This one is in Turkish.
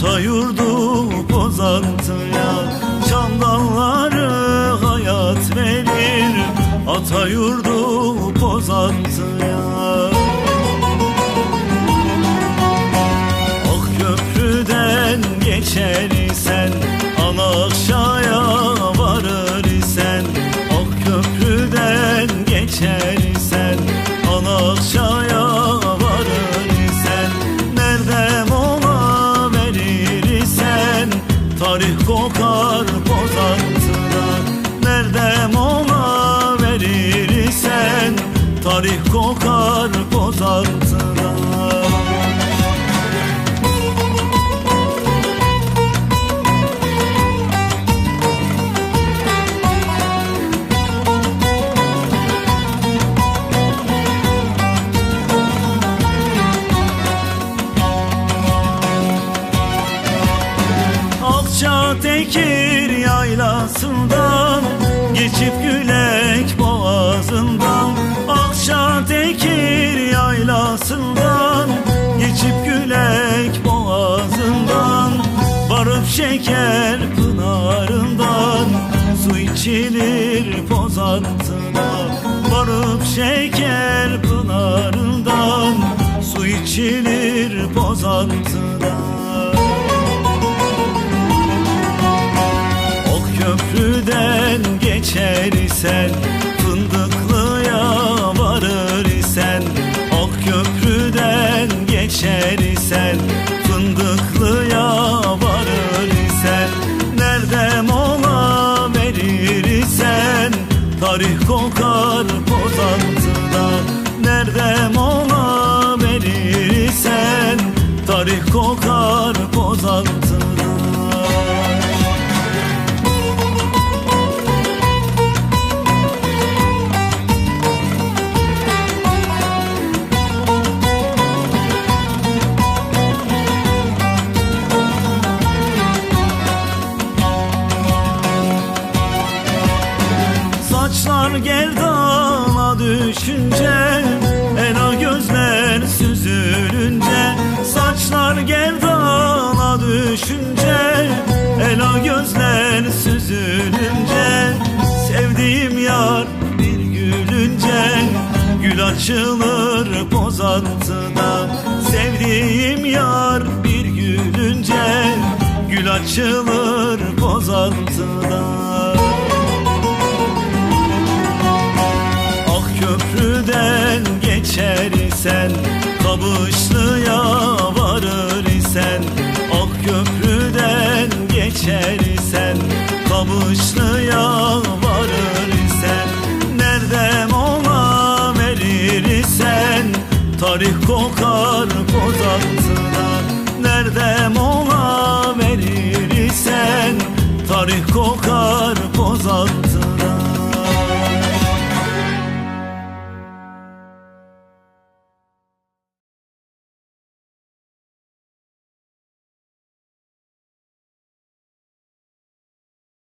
Ata yurdu pozantıya Çam dalları hayat verir. Ata yurdu kokar pozantıda Nerede mola verir isen Tarih kokar pozantıda Akça Tekir yaylasından Geçip Gülek boğazından Akça Tekir yaylasından Geçip Gülek boğazından Varıp şeker pınarından Su içilir pozantına Varıp şeker pınarından Su içilir pozantına isen Fındıklıya varır isen Ok köprüden geçer isen Fındıklıya varır isen Nerede mola verir isen Tarih kokar pozantıda Nerede mola verir isen Tarih kokar pozantıda Saçlar gerdana düşünce Ela gözler süzülünce. Saçlar gerdana düşünce Ela gözler süzülünce. Sevdiğim yar bir gülünce Gül açılır pozantıda Sevdiğim yar bir gülünce Gül açılır pozantıda Ah isen Kabışlıya varır isen Ah köprüden geçer isen Kabışlıya varır isen. Nerede mola verir isen Tarih kokar pozantına Nerede mola verir isen Tarih kokar pozantına